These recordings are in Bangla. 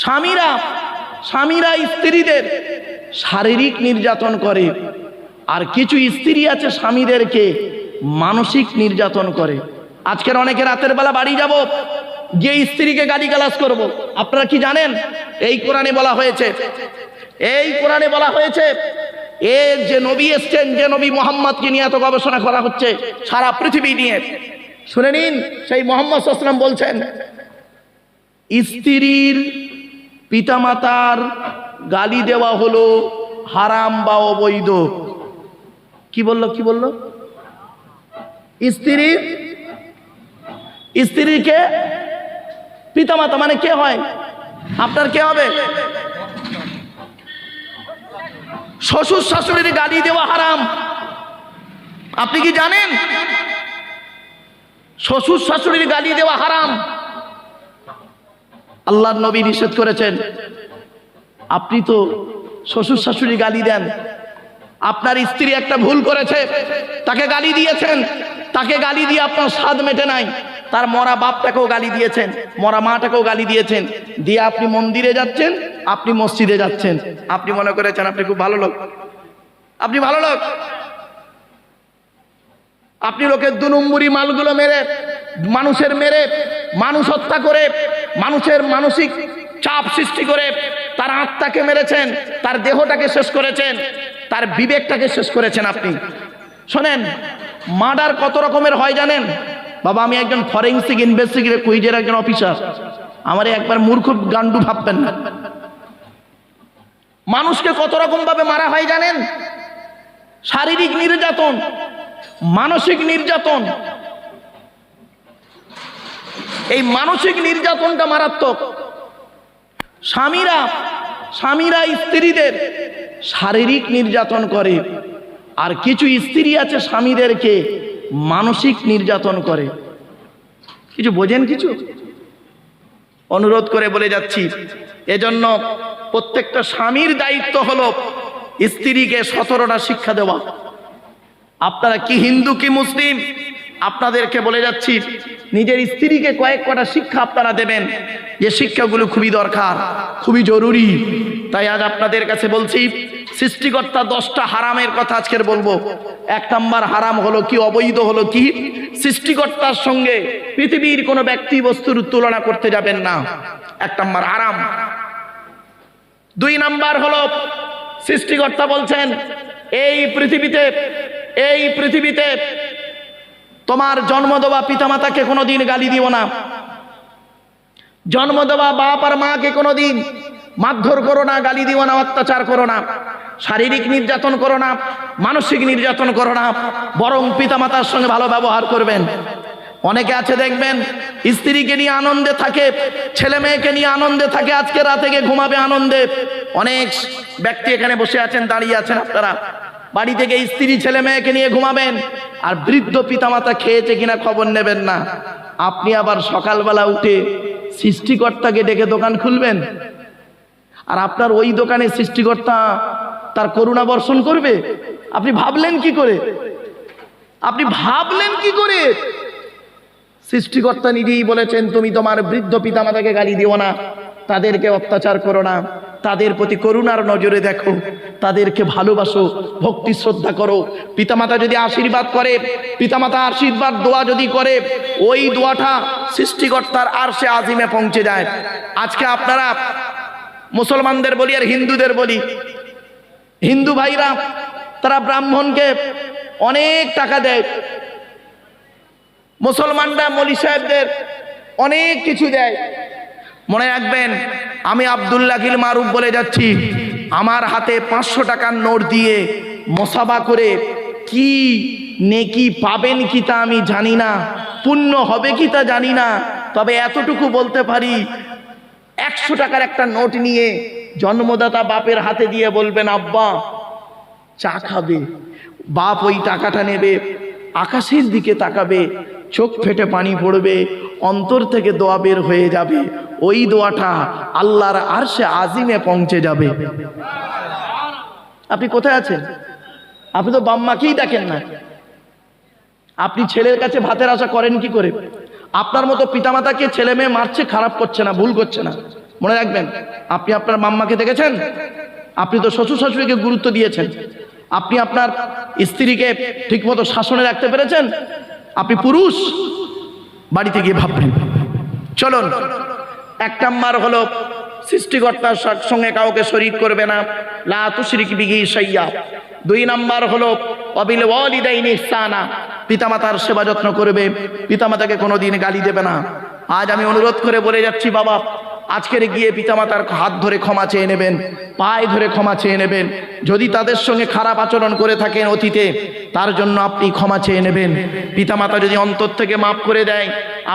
স্বামীরা স্বামীরা স্ত্রীদের শারীরিক নির্যাতন করে। আর কিছু স্ত্রী আছে স্বামীদেরকে মানসিক নির্যাতন করে। আজকের অনেকে রাতের বেলা বাড়ি যাব যে স্ত্রীকে গালি গালাজ করব। আপনারা কি জানেন? এই কোরআনে বলা হয়েছে, এই কোরআনে বলা হয়েছে, এ যে নবী এসছেন, যে নবী মোহাম্মদকে নিয়ে এত গবেষণা করা হচ্ছে সারা পৃথিবী নিয়ে। শুনে নিন, সেই মোহাম্মদ সাল্লাম বলছেন, স্ত্রীর পিতামাতার গালি দেওয়া হলো, হারাম বা অবৈধ। কি বলল কি বলল? স্ত্রীর স্ত্রীকে পিতামাতা মানে কে হয়? আপনার কে হবে? শ্বশুর শাশুড়ির গালি দেওয়া হারাম। আপনি কি জানেন? শ্বশুর শাশুড়ির গালি দেওয়া হারাম। আল্লাহর নবী নিষেধ করেছেন। আপনি তো শ্বশুর শাশুড়ি গালি দেন। আপনার স্ত্রী একটা ভুল করেছে, তাকে গালি দিয়েছেন। তাকে গালি দিয়ে আপনার স্বাদ মেটে নাই। তার মরা বাপটাকেও গালি দিয়েছেন, মরা মাটাকেও গালি দিয়েছেন। দিয়ে আপনি মন্দিরে যাচ্ছেন, আপনি মসজিদে যাচ্ছেন। আপনি মনে করেছেন আপনি খুব ভালো লোক। আপনি ভালো লোক। আপনি লোকের দু নম্বরি মালগুলো মেরে, মানুষের মেরে, মানুষ হত্যা করে মানুষের মানসিক চাপ সৃষ্টি করে তার আত্মাকে মেরেছেন, তার দেহটাকে শেষ করেছেন, তার বিবেকটাকে শেষ করেছেন আপনি। শোনেন, মার্ডার কত রকমের হয় জানেন? বাবা, আমি একজন ফরেন্সিক ইনভেস্টিগেটর, কুইজের একজন অফিসার। আমার একবার মূর্খ গান্ডু ভাববেন না। মানুষকে কত রকম ভাবে মারা হয় জানেন? শারীরিক নির্যাতন, মানসিক নির্যাতন এই মানসিক নির্যাতনটা মারাত্মক। স্বামীরা স্বামীরা স্ত্রীদের শারীরিক নির্যাতন করে। আর কিছু স্ত্রী আছে স্বামীদেরকে মানসিক নির্যাতন করে। কিছু বোঝেন কিছু? অনুরোধ করে বলে যাচ্ছি, এজন্য প্রত্যেকটা স্বামীর দায়িত্ব হলো স্ত্রীকে সতেরোটা শিক্ষা দেওয়া। আপনারা কি হিন্দু, কি মুসলিম? আপনাদেরকে বলে যাচ্ছি, নিজের স্ত্রীকে কয়েক কটা শিক্ষা আপনারা দেবেন। যে শিক্ষাগুলো খুবই দরকার, খুবই জরুরি। তাই আজ আপনাদের কাছে বলছি, সৃষ্টিকর্তা দশটা হারামের কথা আজকের বলব। এক নাম্বার হারাম হলো কি, অবৈধ হলো কি? সৃষ্টিকর্তার সঙ্গে পৃথিবীর কোনো ব্যক্তি বস্তুর তুলনা করতে যাবেন না। এক নাম্বার হারাম। দুই নাম্বার হলো, সৃষ্টিকর্তা বলছেন, এই পৃথিবীতে এই পৃথিবীতে তোমার জন্ম দেওয়া পিতামাতাকে কোনোদিন গালি দিও না। জন্ম দেওয়া বাপ আর মাকে কোনোদিন মারধর করো না, গালি দিও না, অত্যাচার করো না। শারীরিক নির্যাতন করো না, মানসিক নির্যাতন করো না, বরং পিতামাতার সঙ্গে ভালো ব্যবহার করবেন। অনেকে আছে দেখবেন, স্ত্রীকে নিয়ে আনন্দে থাকে, ছেলে মেয়েকে নিয়ে আনন্দে থাকে, আজকে রাতে গিয়ে ঘুমাবে আনন্দে। অনেক ব্যক্তি এখানে বসে আছেন, দাঁড়িয়ে আছেন আপনারা। বাড়ি থেকে স্ত্রী ছেলে মেয়েকে নিয়ে ঘুমাবেন, আর বৃদ্ধ পিতামাতা খেয়েছে কিনা খবর নেবেন না। আপনি আবার সকালবেলা উঠে সৃষ্টিকর্তাকে ডেকে দোকান খুলবেন, আর আপনার ওই দোকানে সৃষ্টিকর্তা তার করুণা বর্ষণ করবে? আপনি ভাবলেন কি করে? আপনি ভাবলেন কি করে? সৃষ্টিকর্তা নিজেই বলেছেন, তুমি তোমার বৃদ্ধ পিতামাতাকে গালি দিও না, তাদেরকে অত্যাচার করো না। তাদের প্রতি করুণার নজরে দেখো, তাদেরকে ভালোবাসো, ভক্তি, শ্রদ্ধা করো। পিতামাতা যদি আশীর্বাদ করে, পিতামাতা আশীর্বাদ, দোয়া যদি করে, ওই দোয়াটা সৃষ্টিকর্তার আর সে আজিমে পৌঁছে যায়। আজকে আপনারা মুসলমানদের বলি আর হিন্দুদের বলি, হিন্দু ভাইরা, তারা ব্রাহ্মণকে অনেক টাকা দেয়। মুসলমানরা মলি সাহেবদের অনেক কিছু দেয়। মনে রাখবেন, আমি আবদুল্লাহিল মারুফ বলে যাচ্ছি। আমার হাতে পাঁচশো টাকার নোট দিয়ে মশাবা করে কি নেকি পাবেন কি তা আমি জানি না, পুণ্য হবে কি তা জানি না, তবে এতটুকু বলতে পারি, একশো টাকার একটা নোট নিয়ে জন্মদাতা বাপের হাতে দিয়ে বলবেন, আব্বা, চা খাবে, বাপ ওই টাকাটা নেবে, আকাশের দিকে তাকাবে, চোখ ফেটে পানি পড়বে, অন্তর থেকে দোয়া বের হয়ে যাবে। ওই দোয়াটা আল্লাহর আরশে আজিমে পৌঁছে যাবে। আপনি কোথায় আছেন? আপনি তো বাম্মাকেই দেখেন না। আপনি ছেলের কাছে ভাতের আশা করেন কি করে? আপনার মতো পিতামাতাকে ছেলে মেয়ে মারছে, খারাপ করছে না, ভুল করছে না। মনে রাখবেন, আপনি আপনার মাম্মাকে দেখেছেন? আপনি তো শ্বশুর শাশুড়িকে গুরুত্ব দিয়েছেন। আপনি আপনার স্ত্রীকে ঠিকমতো শাসনে রাখতে পেরেছেন? আপনি পুরুষ, বাড়িতে গিয়ে ভাববেন। চলুন। এক নাম্বার হলো, সৃষ্টিকর্তার সঙ্গে কাউকে শরিক করবে না। লা তুশরিক বিহি শাইয়া। দুই নাম্বার হলো, অবিল ওয়ালিদাইন ইহসানা। পিতামাতার সেবা যত্ন করবে। পিতা মাতাকে কোনোদিন গালি দেবে না। আজ আমি অনুরোধ করে বলে যাচ্ছি, বাবা আজকের গিয়ে পিতামাতার হাত ধরে ক্ষমা চেয়ে নেবেন, পায়ে ধরে ক্ষমা চেয়ে নেবেন। যদি তাদের সঙ্গে খারাপ আচরণ করে থাকেন অতীতে, তার জন্য আপনি ক্ষমা চেয়ে নেবেন। পিতামাতা যদি অন্তর থেকে মাফ করে দেয়,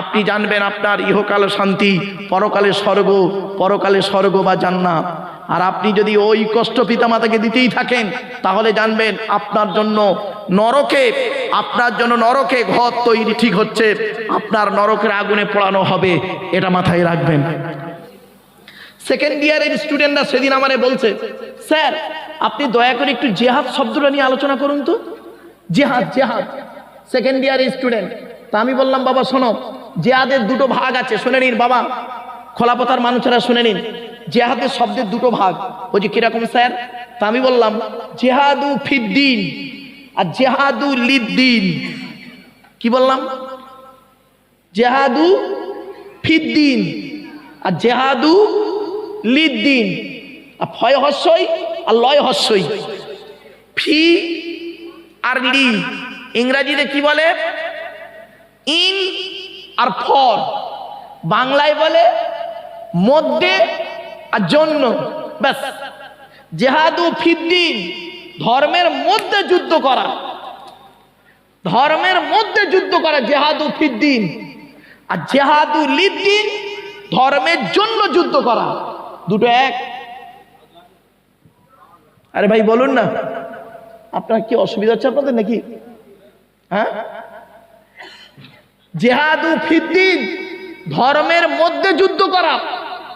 আপনি জানবেন আপনার ইহকাল শান্তি, পরকালে স্বর্গ পরকালে স্বর্গ বা জান্নাত। আর আপনি যদি ওই কষ্ট পিতামাতাকে দিতেই থাকেন, তাহলে জানবেন আপনার জন্য নরকে, আপনার জন্য নরকে ঘর তৈরি ঠিক হচ্ছে, আপনার নরকের আগুনে পোড়ানো হবে, এটা মাথায় রাখবেন। সেকেন্ড ইয়ারের স্টুডেন্টরা সেদিন আমারে বলছে, স্যার, আপনি দয়া করে একটু জেহাদ শব্দটা নিয়ে আলোচনা করুন তো। জেহাদ জেহাদ। সেকেন্ড ইয়ারের স্টুডেন্ট তা আমি বললাম, বাবা, শোনো, জেহাদের দুটো ভাগ আছে, শুনে নিন বাবা। খোলাপতার মানুষেরা শুনে নিন। জেহাদের শব্দের দুটো ভাগ। বলছি কীরকম স্যার? তা আমি বললাম, জেহাদু ফিদ্দিন আর জেহাদু লিদ্দিন। কি বললাম? জেহাদু ফিদ্দিন আর জেহাদু লিদ্দিন। আর ফয় হস্যই আর লয় হস্যই। ফি আর লি। ইংরাজিতে কি বলে? ইন আর ফর। বাংলায় বলে মধ্যে আর জন্য। ব্যাস। জেহাদু ফিদ্দিন। ধর্মের মধ্যে যুদ্ধ করা। ধর্মের মধ্যে যুদ্ধ করা জেহাদু ফিদ্দিন। আর জেহাদু লিদ্দিন ধর্মের জন্য যুদ্ধ করা। দুটো এক। আরে ভাই, বলুন না। আপনার কি অসুবিধা হচ্ছে আপনাদের নাকি? হ্যাঁ? জেহাদু ফিদ্দিন, ধর্মের মধ্যে যুদ্ধ করা।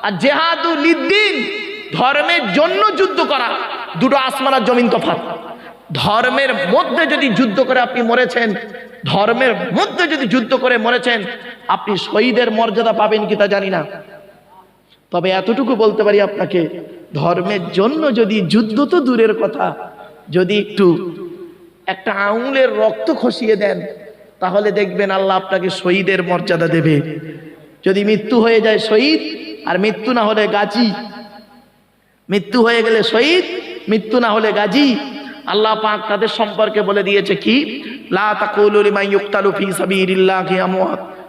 আর জেহাদু লিদ্দিন ধর্মের জন্য যুদ্ধ করা। দুটো আসমান আর জমিন তফাৎ। ধর্মের মধ্যে যদি যুদ্ধ করে আপনি মরেছেন, ধর্মের মধ্যে যদি যুদ্ধ করে মরেছেন, আপনি শহীদের মর্যাদা পাবেন কি তা জানি না। তবে এতটুকু বলতে পারি আপনাকে, ধর্মের জন্য যদি যুদ্ধ তো দূরের কথা, যদি একটু একটা আঙুলের রক্ত খসিয়ে দেন, তাহলে দেখবেন আল্লাহ আপনাকে শহীদের মর্যাদা দেবে। যদি মৃত্যু হয়ে যায় শহীদ, আর মৃত্যু না হলে গাজী। মৃত্যু হয়ে গেলে শহীদ, মৃত্যু না হলে গাজী। আল্লাহ পাক তাদের সম্পর্কে বলে দিয়েছে কি? লা তাকুলু লিমান ইউক্তালু ফি সাবিলিল্লাহি আমওয়াত।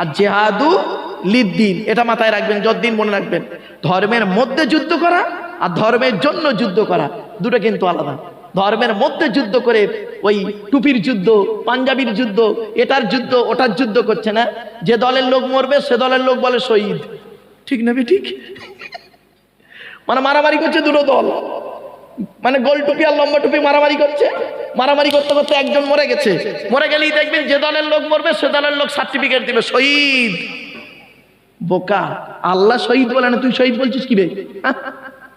আর জেহাদু লিদ্দিন, এটা মাথায় রাখবেন যদ্দিন মনে রাখবেন। ধর্মের মধ্যে যুদ্ধ করা আর ধর্মের জন্য যুদ্ধ করা, দুটো কিন্তু আলাদা। ধর্মের মধ্যে যুদ্ধ করে ওই টুপির যুদ্ধ, পাঞ্জাবির যুদ্ধ, এটার যুদ্ধ, ওটার যুদ্ধ করছে না। যে দলের লোক মরবে, সে দলের লোক বলে শহীদ। ঠিক না ঠিক মানে মারামারি করছে দুটো দল। মানে গোল টুপি আর লম্বা টুপি মারামারি করছে। মারামারি করতে করতে একজন মরে গেছে। মরে গেলেই দেখবেন যে দলের লোক মরবে, সে দলের লোক সার্টিফিকেট দিবে, শহীদ। বোকা। আল্লাহ শহীদ বলে না, তুই শহীদ বলছিস কি বে? হ্যাঁ?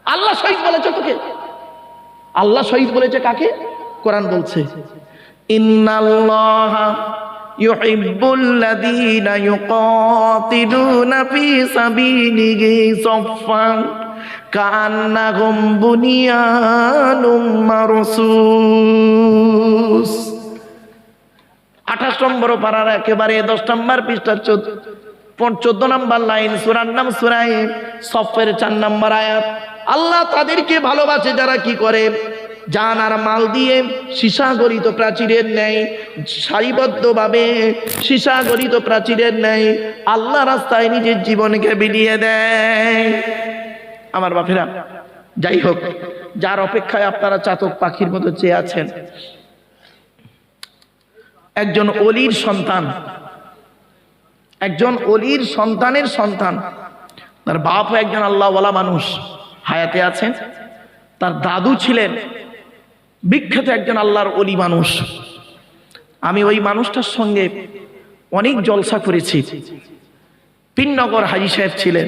আল্লাহ শহীদ বলেছে তোকে। আল্লাহ শহীদ বলেছে কাকে? কোরআন বলছে, ইন্নাল্লাহা ইউহিব্বুল্লাযীনা ইউকাতিলুনা ফী সাবিলিহি সাফফান। কান্নাহুম বুনিয়ানুম মারসুস। আঠাশ নম্বর পাড়ার একেবারে দশ নম্বর পৃষ্ঠার চোদ্দ নম্বর লাইন, সুরার নাম সুরাই, সফের চার নম্বর আয়াত। আল্লাহ তাদেরকে ভালোবাসে যারা কি করে? জান আর মাল দিয়ে সীসাগরিত প্রাচীরের ন্যায়, সারিবদ্ধভাবে সীসাগরিত প্রাচীরের ন্যায়, আল্লাহ রাস্তায় নিজের জীবনকে বিলিয়ে দেয়। আমার বাপেরা। যাই হোক, যার অপেক্ষায় আপনারা চাতক পাখির মতো চেয়ে আছেন, একজন অলির সন্তান, একজন অলির সন্তানের সন্তান, তার বাপও একজন আল্লাহওয়ালা মানুষ, হায়াতে আছেন, তার দাদু ছিলেন বিখ্যাত একজন আল্লাহর অলি মানুষ। আমি ওই মানুষটার সঙ্গে অনেক জলসা করেছি। পিননগর হাজি সাহেব ছিলেন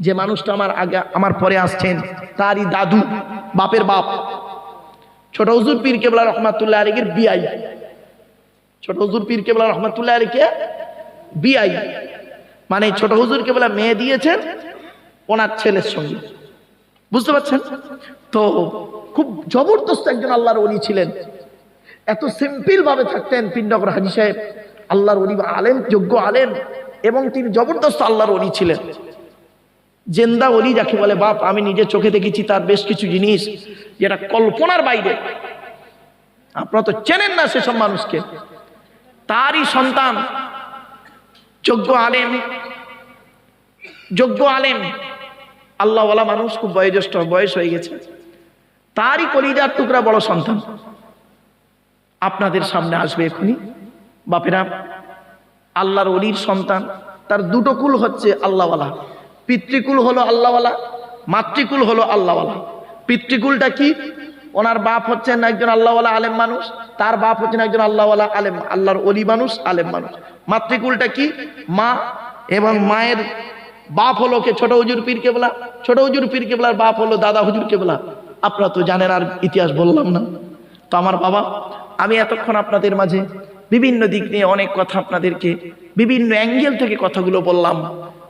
যে মানুষটা আমার আগে, আমার পরে আসছেন, তারই দাদু, বাপের বাপ। ছোট হুজুর পীর কেবলা রহমাতুল্লাহ আলীর বিআই। ছোট হুজুর পীর কেবলা রহমাতুল্লাহ আলীকে বিআই। মানে ছোট হুজুর কেবলা মেয়ে দিয়েছেন ওনার ছেলের সঙ্গে। বুঝতে পারছেন? তো খুব জবরদস্ত একজন আল্লাহর অলি ছিলেন। এত সিম্পল ভাবে থাকতেন পিন্ডকর হাজি সাহেব। আল্লাহর অলি আলেম, যোগ্য আলেম, এবং তিনি জবরদস্ত আল্লাহর অলি ছিলেন। জেন্দা অলি যাকে বলে, বাপ, আমি নিজে চোখে দেখেছি তার বেশ কিছু জিনিস যেটা কল্পনার বাইরে। আপনারা তো চেনেন না সেসব মানুষকে। তারই সন্তান, যোগ্য আলেম যোগ্য আলেম, আল্লাহওয়ালা মানুষ, খুব বয়োজ্যেষ্ঠ, বয়স হয়ে গেছে। তারই কলিজার টুকরা বড় সন্তান। আপনাদের সামনে আসবে এখনই। বাপেরা, আল্লাহর অলির সন্তান, তার দুটো কুল হচ্ছে আল্লাহওয়ালা। পিতৃকুল হলো আল্লাহওয়ালা, মাতৃকুল হলো আল্লাহওয়ালা। পিতৃকুলটা কি? ওনার বাপ হচ্ছেন একজন আল্লাহওয়ালা আলেম মানুষ, তার বাপ হচ্ছেন একজন আল্লাহওয়ালা আলেম, আল্লাহর অলি মানুষ, আলেম মানুষ। মাতৃকুলটা কি? মা এবং মায়ের বাপ হলো কে? ছোট হুজুর পীর কেবলা, ছোট হুজুর পীর কেবলার বাপ হলো দাদা হুজুর কেবলা। আপনারা তো জানেন আর ইতিহাস বললাম না। তো আমার বাবা, আমি এতক্ষণ আপনাদের মাঝে বিভিন্ন দিক নিয়ে অনেক কথা আপনাদেরকে, বিভিন্ন অ্যাঙ্গেল থেকে কথাগুলো বললাম।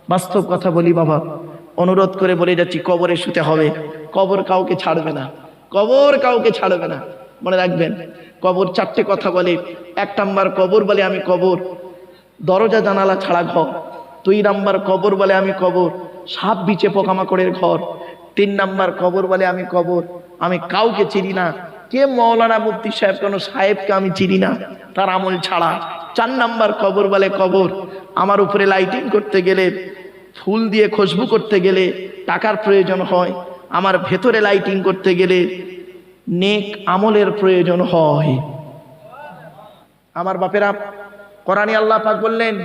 বাস্তব কথা বলি বাবা। অনুরোধ করে বলে যাচ্ছি, কবরে শুতে হবে। কবর কাউকে ছাড়বে না। কবর কাউকে ছাড়বে না। মনে রাখবেন, কবর চারটে কথা বলে। এক নাম্বার কবর বলে আমি কবর। দরজা জানালা ছাড়া ঘর। দুই নাম্বার কবর বলে আমি কবর। সাপ বিচে পোকামাকড়ের ঘর। তিন নাম্বার কবর বলে আমি কবর। আমি কাউকে চিনি না। কে মৌলানা মুফতি সাহেব কোনো সাহেবকে আমি চিনি না। তার আমল ছাড়া। চার নাম্বার কবর বলে কবর। আমার উপরে লাইটিং করতে গেলে ফুল দিয়ে খুশবু করতে গেলে টাকার প্রয়োজন হয়, আমার ভেতরে লাইটিং করতে গেলে নেক আমলের প্রয়োজন হয়। আমার বাপেরা, কোরআনে আল্লাহ পাক বললেন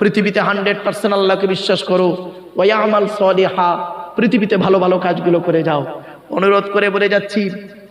পৃথিবীতে হান্ড্রেড পার্সেন্ট আল্লাহকে বিশ্বাস করো, ওয়া ইয়ামাল সলিহা। পৃথিবীতে ভালো ভালো কাজগুলো করে যাও। অনুরোধ করে বলে যাচ্ছি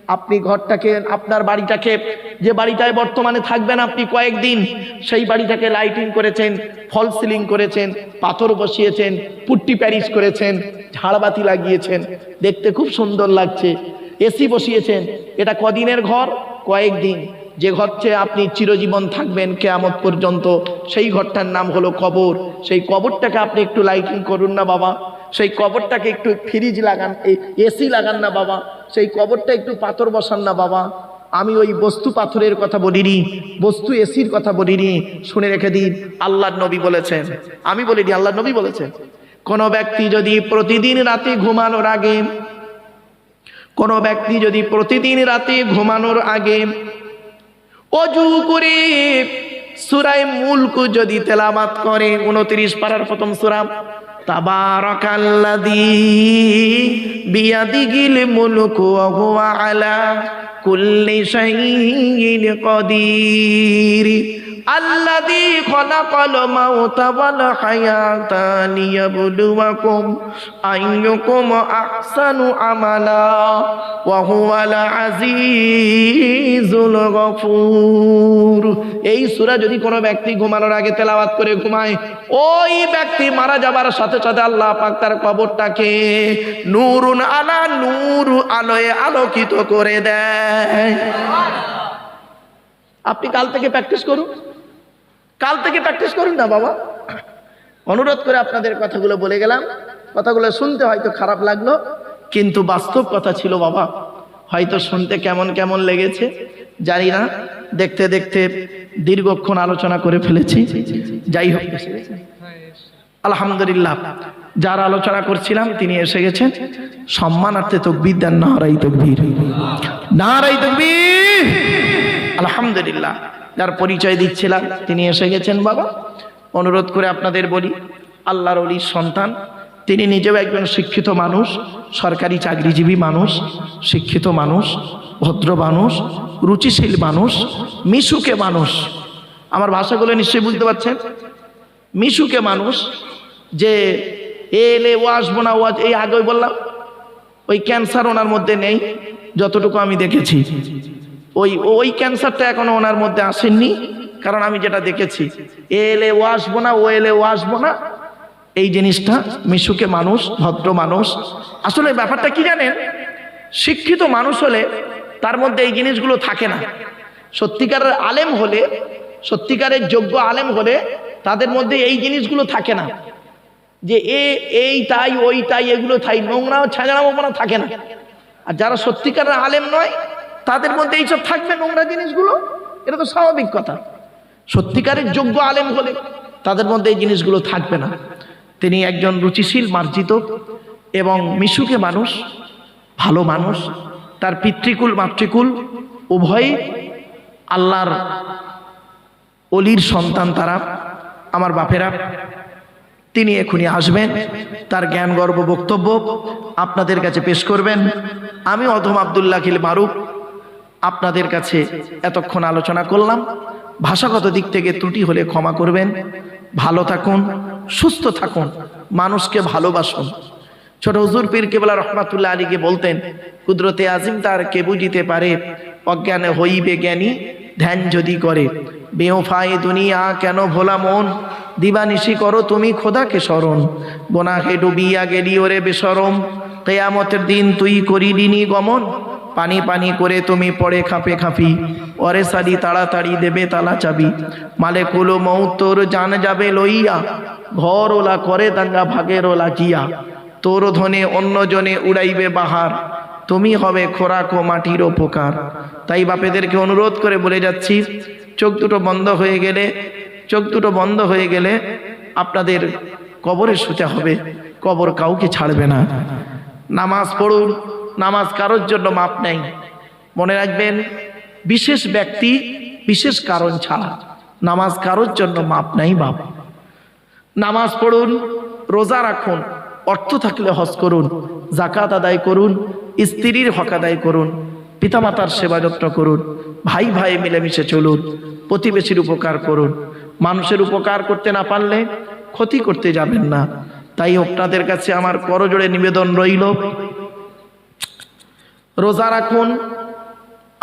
আপনি ঘরটাকে, আপনার বাড়িটাকে, যে বাড়িটায় বর্তমানে থাকবেন আপনি কয়েকদিন, সেই বাড়িটাকে লাইটিং করেছেন, ফল সিলিং করেছেন, পাথর বসিয়েছেন, পুট্টি প্যারিস করেছেন, ঝাড়বাতি লাগিয়েছেন। দেখতে খুব সুন্দর লাগছে। এসি বসিয়েছেন। এটা কদিনের ঘর? কয়েকদিন। যে ঘরছে আপনি চিরজীবন থাকবেন কেয়ামত পর্যন্ত, সেই ঘরটার নাম হলো কবর। সেই কবরটাকে আপনি একটু লাইটিং করুন না বাবা। সেই কবরটাকে একটু ফ্রিজ লাগান। এসি লাগান না বাবা। সেই কবরটা একটু পাথর বসান না বাবা। আমি ওই বস্তু পাথরের কথা বলিনি, বস্তু এসির কথা বলিনি। শুনে রেখে দিন, আল্লাহর নবী বলেছেন। আমি বলিনি আল্লাহ নবী বলেছেন। কোন ব্যক্তি যদি প্রতিদিন রাতে ঘুমানোর আগে, কোন ব্যক্তি যদি প্রতিদিন রাতে ঘুমানোর আগে অজু করে সুরায় মুলক যদি তেলামাত করে, উনত্রিশ পারার প্রথম সুরা। তাবারাকাল্লাযী বিয়াদিহিল মুলকু ওয়া হুয়া আলা কুল্লি শাইইন আল্লাযী খলাকাল মাউতা ওয়াল হায়াতা লিয়াবলুয়াকুম আইয়ুকুম আহসানু আমালা ওয়া হুয়াল আজিজুল এই সূরা যদি কোনো ব্যক্তি ঘুমানোর আগে তেলাওয়াত করে ঘুমায়, ওই ব্যক্তি মারা যাবার সাথে সাথে আল্লাহ পাক তার কবরটাকে নূরুন আলা নূর আলোয় আলোকিত করে দেয়। আপনি কাল থেকে প্র্যাকটিস করুন। কাল থেকে প্র্যাকটিস করুন না, বাবা। অনুরোধ করে আপনাদের কথাগুলো বলে গেলাম। কথাগুলো শুনতে হয়তো খারাপ লাগল, কিন্তু বাস্তব কথা ছিল, বাবা। হয়তো শুনতে কেমন কেমন লেগেছে, জানি না। দেখতে দেখতে দীর্ঘক্ষণ আলোচনা করে ফেলেছি। যাই হোক, আলহামদুলিল্লাহ, যার আলোচনা করছিলাম, তিনি এসে গেছেন। সম্মানার্থে তকবির দেন নারাই তকবীর। নারাই তকবীর! আলহামদুলিল্লাহ, যার পরিচয় দিচ্ছিলাম, তিনি এসে গেছেন বাবা। অনুরোধ করে আপনাদের বলি, আল্লাহর অলির সন্তান, তিনি নিজেও একজন শিক্ষিত মানুষ, সরকারি চাকরিজীবী মানুষ, শিক্ষিত মানুষ, ভদ্র মানুষ, রুচিশীল মানুষ, মিশুকে মানুষ। আমার ভাষাগুলো নিশ্চয়ই বুঝতে পারছেন? মিশুকে মানুষ, যে এলে ও আসব না, ও এই আগে বললাম, ওই ক্যান্সার ওনার মধ্যে নেই, যতটুকু আমি দেখেছি। ওই ওই ক্যান্সারটা এখনও ওনার মধ্যে আসেননি। কারণ আমি যেটা দেখেছি, এ এলে ও আসব না, ও এলে ও আসব না। এই জিনিসটা মিশুকে মানুষ, ভদ্র মানুষ। আসলে ব্যাপারটা কি জানেন? শিক্ষিত মানুষ হলে তার মধ্যে এই জিনিসগুলো থাকে না। সত্যিকারের আলেম হলে, সত্যিকারের যোগ্য আলেম হলে তাদের মধ্যে এই জিনিসগুলো থাকে না। যে এ, এই, তাই, ওই, তাই, এগুলো, তাই নোংরা ছাঁচড়ামোপনা থাকে না। আর যারা সত্যিকারের আলেম নয় তাদের মধ্যে এইসব থাকবে নোংরা জিনিসগুলো? এটা তো স্বাভাবিক কথা। সত্যিকারের যোগ্য আলেম হলে তাদের মধ্যে এই জিনিসগুলো থাকবে না। তিনি একজন রুচিশীল, মার্জিত এবং মিশুকে মানুষ, ভালো মানুষ, তার পিতৃকুল, মাতৃকুল, উভয়ই আল্লাহর অলির সন্তান তারা, আমার বাপেরা। তিনি এখনই আসবেন, তার জ্ঞান গর্ব বক্তব্য আপনাদের কাছে পেশ করবেন। আমি অধম আবদুল্লাহ খিল মারুফ আপনাদের কাছে এতক্ষণ আলোচনা করলাম। ভাষাগত দিক থেকে ত্রুটি হলে ক্ষমা করবেন। ভালো থাকুন, সুস্থ থাকুন, মানুষকে ভালোবাসুন। ছোট হুজুর পীর কেবলা রহমাতুল্লাহ আলীকে বলতেন, কুদরতে আজিম তার কে বুঝিতে পারে? অজ্ঞানে হইবে জ্ঞানী, ধ্যান যদি করে। বেওফায়ে দুনিয়া কেন ভোলা মন? দিবানিশি করো তুমি খোদাকে স্মরণ। গোনাহে ডুবিয়া গেলি ওরে বেসরম কেয়ামতের দিন তুই করিলিনি গমন। পানি পানি করে তুমি পড়ে খাপে খাপি। অরে সারি তাড়াতাড়ি দেবে তালা চাবি। মালে কুলো মৌ তোর জান যাবে লইয়া। ঘর ওলা করে দাঙ্গা ভাগের ওলা কিয়া তোর ধনে অন্যজনে উড়াইবে বাহার। তুমি হবে খোরাক ও মাটির উপকার। তাই বাপেদেরকে অনুরোধ করে বলে যাচ্ছি, চোখ দুটো বন্ধ হয়ে গেলে, চোখ দুটো বন্ধ হয়ে গেলে আপনাদের কবরে শুতে হবে। কবর কাউকে ছাড়বে না। নামাজ পড়ুন নামাজ কারোর জন্য মাপ নেই। মনে রাখবেন, বিশেষ ব্যক্তি, বিশেষ কারণ ছাড়া নামাজ কারোর জন্য মাপ নাই বাপ। নামাজ পড়ুন, রোজা রাখুন, অর্থ থাকলে হজ করুন জাকাত আদায় করুন, স্ত্রীর হক আদায় করুন, পিতামাতার সেবা যত্ন করুন, ভাই ভাই মিলেমিশে চলুন, প্রতিবেশীর উপকার করুন। মানুষের উপকার করতে না পারলে ক্ষতি করতে যাবেন না। তাই আপনাদের কাছে আমার করজোড়ে নিবেদন রইল রোজা রাখুন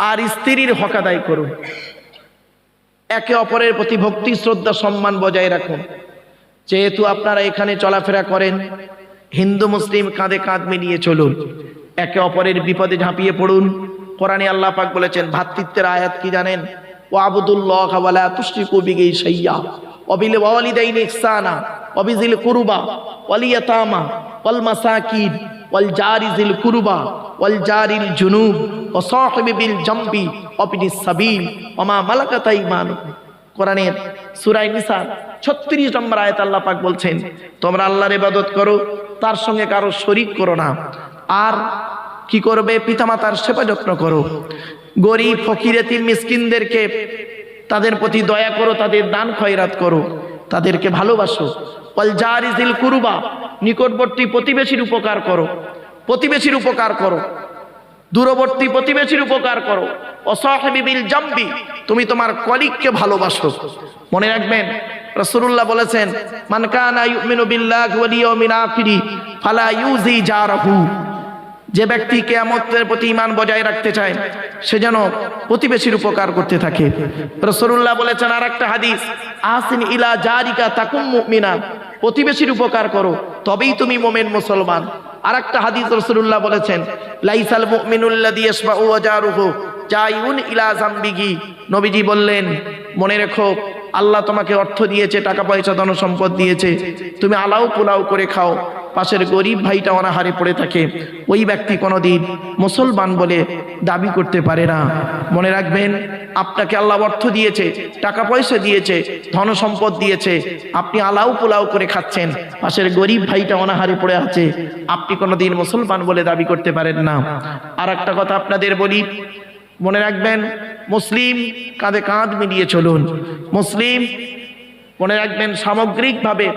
আর স্ত্রীর হক আদায় করুন। একে অপরের প্রতি ভক্তি, শ্রদ্ধা, সম্মান বজায় রাখুন। যেহেতু আপনারা এখানে চলাফেরা করেন, হিন্দু, মুসলিম কাঁধে কাঁধ মিলিয়ে চলুন। একে অপরের বিপদে ঝাঁপিয়ে পড়ুন। কোরআনে আল্লাহ পাক বলেছেন, ভাতৃত্বের আয়াত কি জানেন? ও আবুদুল্লাহ ওয়ালা তুশরিকু বিহি শাইয়্যা ওয়াবিল ওয়ালিদাইনি ইহসানা ওয়াবিজিল কুরবা ওয়ালিয়াতামা ওয়াল মাসাকিন, ওয়াল জারি জিল কুরবা। ওয়াল জারিল জুনুব ওয়া সাহিবি বিল জামবি ওয়াবিনিস সাবিল ওয়া মা মালাকাত আইমানুকুম। কোরআনের সুরাই নিসা ছত্রিশ নম্বর আয়াত আল্লাহ পাক বলছেন, তোমরা আল্লাহর ইবাদত করো, তার সঙ্গে কারও শরিক করো না। আর কি করবে? পিতামাতার সেবা যত্ন করো। গরিব, ফকির, এতিম মিসকিনদেরকে তাদের প্রতি দয়া করো, তাদের দান খয়রাত করো, তাদেরকে ভালোবাসো। ওয়াল জারিজিল কুরবা, নিকটবর্তী প্রতিবেশীর উপকার করো। প্রতিবেশীর উপকার করো। দূরবর্তী প্রতিবেশীর উপকার করো। অসহিবিল জাম্বি, তুমি তোমার কলিগকে ভালোবাসো। মনে রাখবেন, রাসূলুল্লাহ বলেছেন, মান কানা ইউমিনু বিল্লাহি ওয়াল ইয়াউমিল আখিরি ফালা ইউজি যে ব্যক্তি কেয়ামতের প্রতি ইমান বজায় রাখতে চায়, সে যেন প্রতিবেশীর উপকার করতে থাকে। রসুল্লাহ বলেছেন আর একটা হাদিস আসিন ইলা জারিকা তাকুম মুমিনা। প্রতিবেশীর উপকার করো, তবেই তুমি মোমেন মুসলমান। আর একটা হাদিস রসুল্লাহ বলেছেন, লাইসাল মুমিনুল্লাহ দিয়ে জাইউন ইলা জামবিহি নবীজি বললেন, মনে রেখো, আল্লাহ তোমাকে অর্থ দিয়েছে টাকা পয়সা ধন সম্পদ দিয়েছে। তুমি আলাউ পোলাও করে খাও। পাশের গরিব ভাইটা অনাহারে পড়ে থাকে। ওই ব্যক্তি কোনোদিন মুসলমান বলে দাবি করতে পারে না। মনে রাখবেন, আপনাকে আল্লাহ অর্থ দিয়েছে টাকা পয়সা দিয়েছে ধন সম্পদ দিয়েছে। আপনি আলাউ পোলাও করে খাচ্ছেন। পাশের গরিব ভাইটা অনাহারে পড়ে আছে। আপনি কোনোদিন মুসলমান বলে দাবি করতে পারেন না। আর একটা কথা আপনাদের বলি মনে রাখবেন, মুসলিম কাঁধে কাঁধ মিলিয়ে চলুন। মুসলিম, মনে রাখবেন, সামগ্রিকভাবে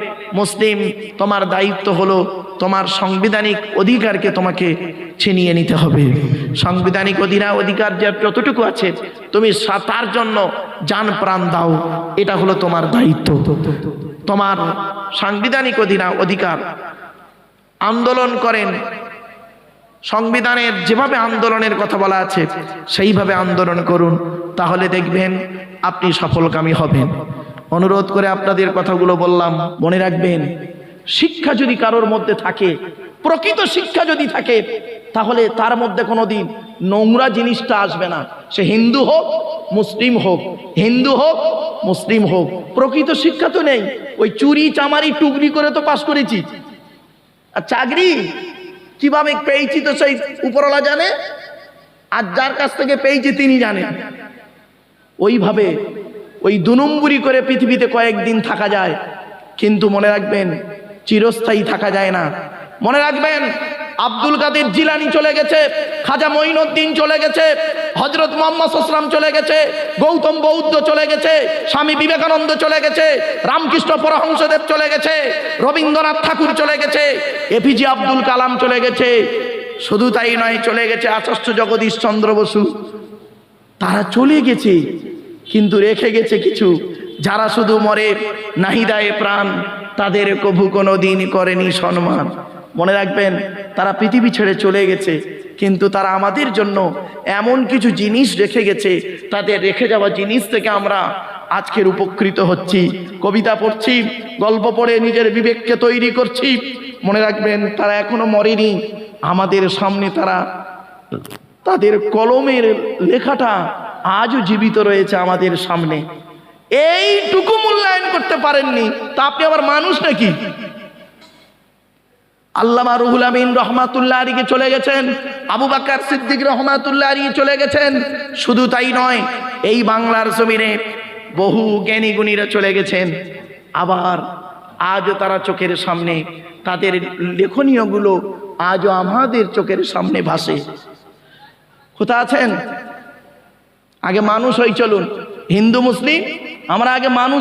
মুসলিম তোমার দায়িত্ব হলো তোমার সাংবিধানিক অধিকারকে তোমাকে ছিনিয়ে নিতে হবে। সাংবিধানিক অধিরা অধিকার যার যতটুকু আছে, তুমি তার জন্য যান প্রাণ দাও, এটা হলো তোমার দায়িত্ব। তোমার সাংবিধানিক অধিরা অধিকার আন্দোলন করেন সংবিধানের যেভাবে আন্দোলনের কথা বলা আছে, সেইভাবে আন্দোলন করুন। তাহলে দেখবেন আপনি সফলকামী হবেন। অনুরোধ করে আপনাদের কথাগুলো বললাম, মনে রাখবেন, শিক্ষা যদি কারোর মধ্যে থাকে, প্রকৃত শিক্ষা যদি থাকে, তাহলে তার মধ্যে কোনোদিন নোংরা জিনিসটা আসবে না। সে হিন্দু হোক, মুসলিম হোক, হিন্দু হোক, মুসলিম হোক, প্রকৃত শিক্ষা তো নেই। ওই চুরি, চামারি, টুকরি করে তো পাশ করেছি। আর চাকরি? কীভাবে পেয়েছি তো সেই উপরওয়ালা জানে? আর যার কাছ থেকে পেয়েছি তিনি জানেন ওইভাবে ওই দুনুম্বুরি করে পৃথিবীতে কয়েকদিন থাকা যায়। কিন্তু মনে রাখবেন, চিরস্থায়ী থাকা যায় না। মনে রাখবেন আব্দুল কাদের জিলানি চলে গেছে, খাজা মঈনুদ্দিন চলে গেছে হজরত মোহাম্মদ আসলাম চলে গেছে, গৌতম বৌদ্ধ চলে গেছে, স্বামী বিবেকানন্দ চলে গেছে, রামকৃষ্ণ পরহংসদেব চলে গেছে, রবীন্দ্রনাথ ঠাকুর চলে গেছে, এপিজে আব্দুল কালাম চলে গেছে, শুধু তাই নয়, চলে গেছে আচার্য জগদীশ চন্দ্র বসু। তারা চলে গেছে, কিন্তু রেখে গেছে কিছু। যারা শুধু মরে নাহিদায় প্রাণ, তাদের কভু কোনো দিন করেনি সম্মান। মনে রাখবেন, তারা পৃথিবী ছেড়ে চলে গেছে, কিন্তু তারা আমাদের জন্য এমন কিছু জিনিস রেখে গেছে, তাদের রেখে যাওয়া জিনিস থেকে আমরা আজকের উপকৃত হচ্ছি। কবিতা পড়ছি, গল্প পড়ে নিজের বিবেককে তৈরি করছি। মনে রাখবেন, তারা এখনও মরেনি। আমাদের সামনে তারা, তাদের কলমের লেখাটা আজও জীবিত রয়েছে আমাদের সামনে। এইটুকু মূল্যায়ন করতে পারেননি, তা আপনি আবার মানুষ নাকি? আল্লামা রুহুল আমিন রহমাতুল্লাহ আলীকে চলে গেছেন, আবু বাক্কার সিদ্দিক রহমাতুল্লাহ আলী চলে গেছেন। শুধু তাই নয়, এই বাংলার জমিনে বহু জ্ঞানী গুণীরা চলে গেছেন। আবার আজও তারা চোখের সামনে তাদের লেখনীয়গুলো আজও আমাদের চোখের সামনে ভাসে। কোথা আছেন? আগে মানুষ হই চলুন। হিন্দু, মুসলিম? আমরা আগে মানুষ